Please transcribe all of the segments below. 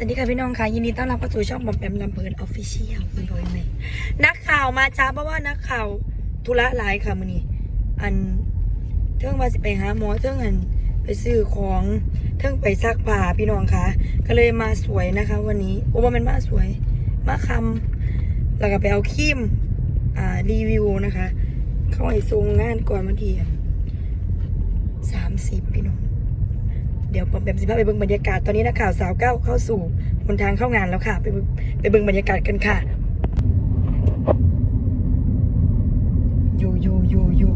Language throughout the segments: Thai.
สวัสดีค่ะพี่น้องค่ะ ยินดีต้อนรับเข้าสู่ช่องบอมแปมลำเพลินออฟฟิเชียลคุณโดยไหมนักข่าวมาช้าเพราะว่านักข่าวธุระหลายค่ะมือนี้อันเทิงมาสิไปหาหมอเทิงอันไปซื้อของเทิงไปซักผ้าพี่น้องค่ะ ก็เลยมาสวยนะคะ วันนี้โอ้ว่ามันมาสวย มาคำแล้วก็ไปเอาครีมอ่ารีวิวนะคะ เข้าไอ้ทรงงานก่อนวันที่สามสิบพี่น้อง เดี๋ยวปอมแปมสิพาไปเบิ่งบรรยากาศตอนนี้นักข่าวสาวเก้าเข้าสู่บนทางเข้างานแล้วค่ะ ไปไปเบิ่งบรรยากาศกันค่ะ อยู่อยู่อยู่อยู่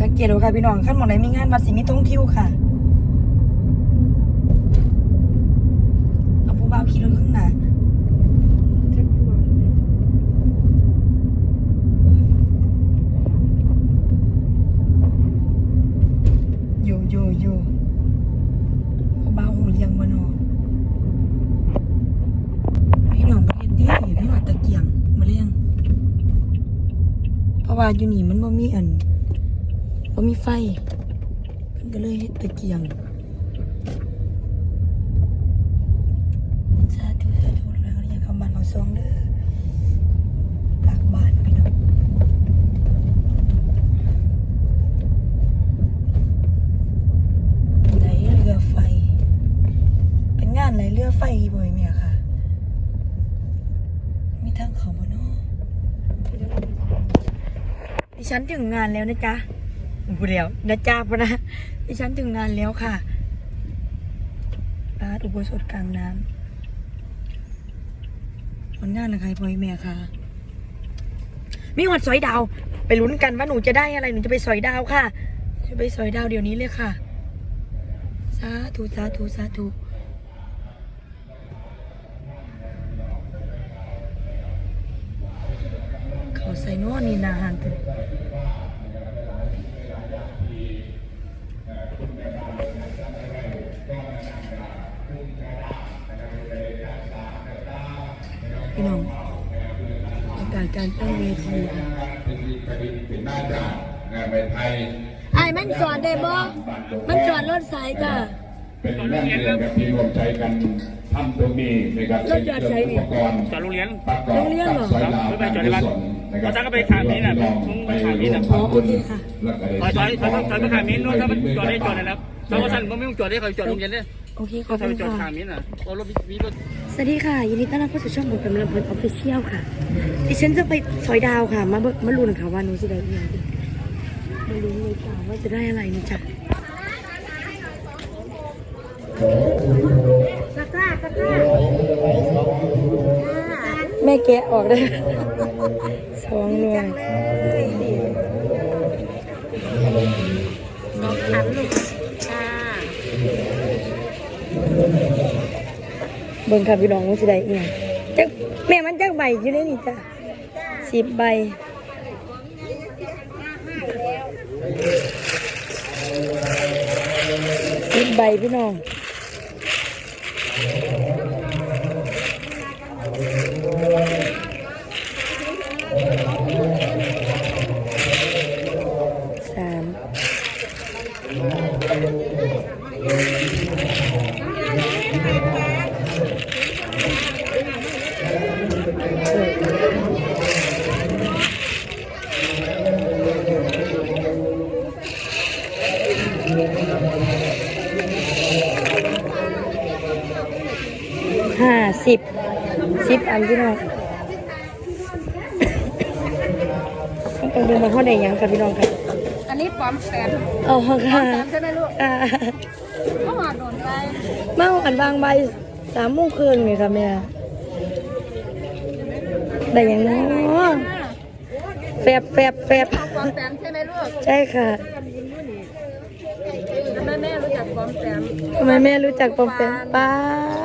สังเกตดูค่ะพี่น้องขั้นหมองไหนมีงานมาสิมีท่องเที่ยวค่ะ เอาผู้บ่าวขี่รถข้างหน้าอยู่อยู่อยู่ผู้บ่าวหูเลี้ยงบ่เนอพี่น้องประเทศดีพี่น้องตะเกียงมาเลี้ยง เพราะ ว่าอยู่นี่มันบ่มีอันบ่มีไฟเพิ่นก็เลยเฮ็ดตะเกียงสาธุสาธุแล้วอย่าเข้าบ้านเอาซองเด้อหลักบ้านพี่น้องไหลเรือไฟ เป็นงานไหลเรือไฟบ่อยไหมอะค่ะมีทางเขาบ่เนาะ ดิฉันถึงงานแล้วนะจ๊ะพูดแล้วนะจ๊ะพะนะดิฉันถึงงานแล้วค่ะร้านอุโบสถกลางน้ำผลงานอะไรพ่อแม่ค่ะ มีหอดสอยดาว ไปลุ้นกันว่าหนูจะได้อะไร หนูจะไปสอยดาวค่ะ จะไปสอยดาวเดี๋ยวนี้เลยค่ะ สาธุ สาธุ สาธุ เขาใส่โน่นนี่นาหันตุพี่น้องอาการการตั้งเวทีค่ะเป็นน่าจะงานไปไทยไอ้มันจอดได้บ่มันจอดรถสายจ้ะ เป็นเรื่องเรียนกับที่รวมใจกันทำตรงนี้นะครับรถจอดใช้นี่อุปกรณ์จอดโรงเรียนประกอบโรงเรียนเหรอกับสอยดาวไม่ไปจอดในบ้านนะครับอาจารย์ก็ไปขายมีดน่ะมึงไปขายมีดน่ะอ๋อโอเคค่ะแล้วก็ได้ถอยถอยถอยถอยไปขายมิ้นท์นู้นถ้ามันจอดได้จอดได้แล้วถ้าว่าท่านไม่ต้องจอดได้เขาจอดโรงเรียนได้โอเคขก็อบถ้าคุไปณจอดค่ะขายมิ้นท์น่ะเพราะรถมีรถสวัสดีค่ะ ยินดีต้อนรับเข้าสู่ช่องบุกกำลังเพลินออฟฟิเชียลค่ะ ดิฉันจะไปซอยดาวค่ะ มาเบิ่งมาลุ้นค่ะว่าหนูจะได้ยังไงมาลุ้นเลยจ้าว่าจะได้อะไรนะจ๊ะ แม่แกะออกได้สองหน่วยเบิ่งค่ะพี่น้องว่าจะได้อีหยังจักแม่มันจักใบอยู่ในนี่จ้ะสิบใบสิบใบพี่น้อง ห้าสิบสิบอันพี่น้องต้องดูมาเท่าไหร่ยังค่ะพี่น้องค่ะอันนี้ปลอมแปมอ๋อค่ะแปมใช่ไหมลูกค่ะก็หอดโดนไปเมาอันบางใบสามโมงครึ่งนี่ค่ะแม่ได้ยังเนาะแฟบแฟบแฟบปลอมแปมใช่ไหมลูกใช่ค่ะทำไมแม่รู้จักปลอมแปมทำไมแม่รู้จักปอมแปมป้าน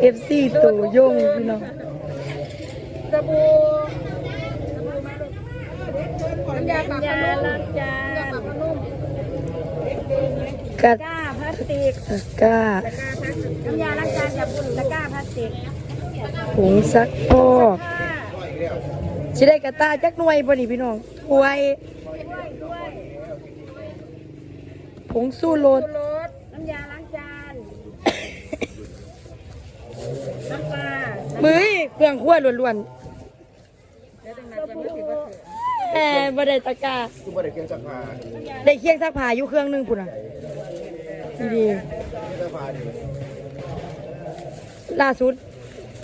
เอฟซีตู่ยงพี่น้องสบู่น้ำยาปรับผ้านุ่มล้างจานน้ำยาปรับผ้านุ่มกัดตะกร้าพลาสติกตะกร้าตะกร้าพลาสติกน้ำยาล้างจานอย่าบุ่นตะกร้าพลาสติกผงซักฟอกผ้าสิได้กระตาจักหน่วยบ่นี่พี่น้องถ้วยผงสู้รส ชูรสน้ำยาล้างจาน ผ รื่องครัวล้วนๆแหมบ่ได้ตะกร้าคือบ่ได้เครื่องซักผ้าได้เคียงซักผ้าอยู่เครื่องหนึงพุ่นน่ะดีซักผ้านี่ๆล่าสุด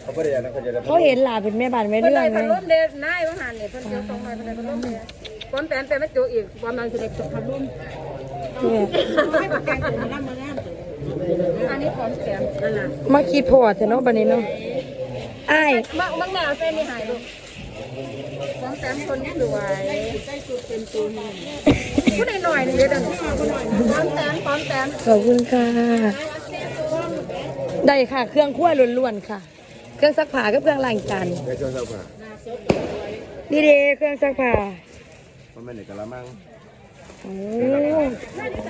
เขาบ่ได้อันนั้นเขาจะได้เขาเห็นหลานเป็นแม่บ้านแม่เพิ่นเรื่อได้งไงพันล้มเด้นายว่าหันนี่เพิ่นจะส่งมาเพิ่นได้พันล้มเด้ความแปมเป็นมาจุอีกความนังสิได้พันล้มเนี่ยอันนี้ความแปมนั่นน่ะมาคิดพอเถอะเนาะบัดนี้เนาะ อ้ายมักมักแนวเส้นนี่หายลูกความแปมคนสวยใส่สุดเป็นตัวนี้ผู้ใดหน่อยนี่เด้อเด้อความแปมความแปมขอบคุณค่ะ ได้ค่ะ เครื่องครัวล้วนๆค่ะ เครื่องซักผ้ากับเครื่องล้างจานได้เครื่องซักผ้านี่เด้เครื่องซักผ้ามันไม่ได้กะละมังโอ้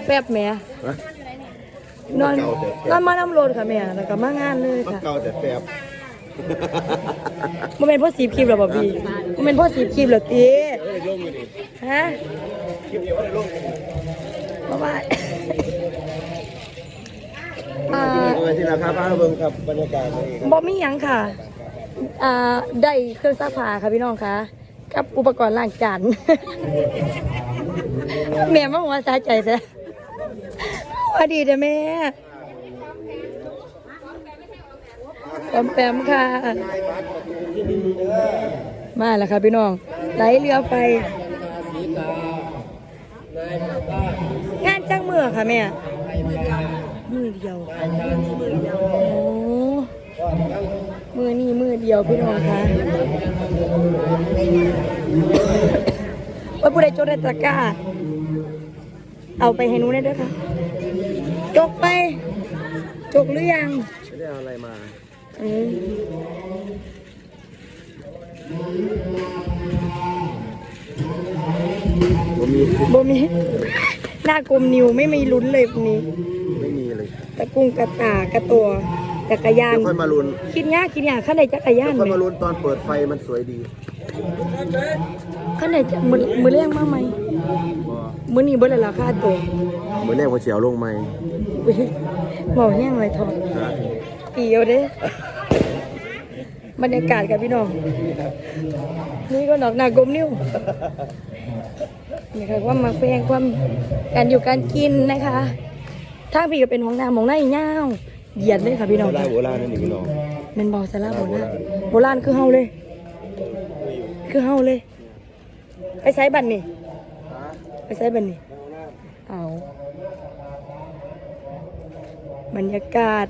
แป๊บแหม่ฮะนอนนอนมาน้ำรถค่ะแม่แล้วก็มางานเลยมันค่ะเก่าแต่แฟบ มันเป็นพ่อสีคลิปเหรอบ่บีมันเป็นพ่อสีคลิปเหรอตีฮะคลิปเดียวบ่ได้ลงเพราะว่าอ่าเที่ราคาพาเบิ่งครับบรรยากาศนี่ครับบ่มีหยังค่ะ อ่า ได้เครื่องซักผ้าค่ะพี่น้องคะกับอุปกรณ์ล้างจาน แม่มาหัวสาใจแท้สวัสดีเด้อแม่ ปอมแปมค่ะ มาแล้วค่ะพี่น้อง ไหลเรือไฟงานจ้างมือค่ะแม่ มือเดียวโอ้มือนี่มือเดียวพี่น้องค่ะว่าผู้ใดจดได้ตะก้า เอาไปให้หนูได้ด้วยค่ะ จกไป จกหรือยังไม่ได้เอาอะไรมา บ่มีบ่มี หน้ากลมนิวไม่มีลุ้นเลยพวกนี้ ไม่มีเลยตะกุ้งกระตากระตัวจักรยาน เดี๋ยวค่อยมาลุ้นคิดยากคิดยากขั้นใดจักรยานเดี๋ยวค่อยไหมมาลุ้นตอนเปิดไฟมันสวยดีขั้นใดจะมือมือเลี้ยงมาไหมบ่มือนี้บ่ได้ราคาตัวเหมือนแรกว่าเสียวลงไหมอุ๊ยบอกแห้งเลยทอดฮะเกี่ยวเด้ บรรยากาศกับพี่น้อง นี่ก็ดอกหนากลมนิ้วนี่ค่ะความมาแพงความการอยู่การกินนะคะทางพี่ก็เป็นห้องน้ำมองหน้าอีเง่าวเหยียดเลยค่ะพี่น้องโบราณโบราณนั่นนี่พี่น้องแมันบอกสาระโบราณโบราณคือเฮาเลย คือเฮาเลย ไปใช้บัตรนี่ไปใช้บัตรนี่เอาบรรยากาศ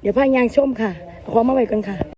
เดี๋ยวพายางชมค่ะ เอาความมาไว้กันค่ะ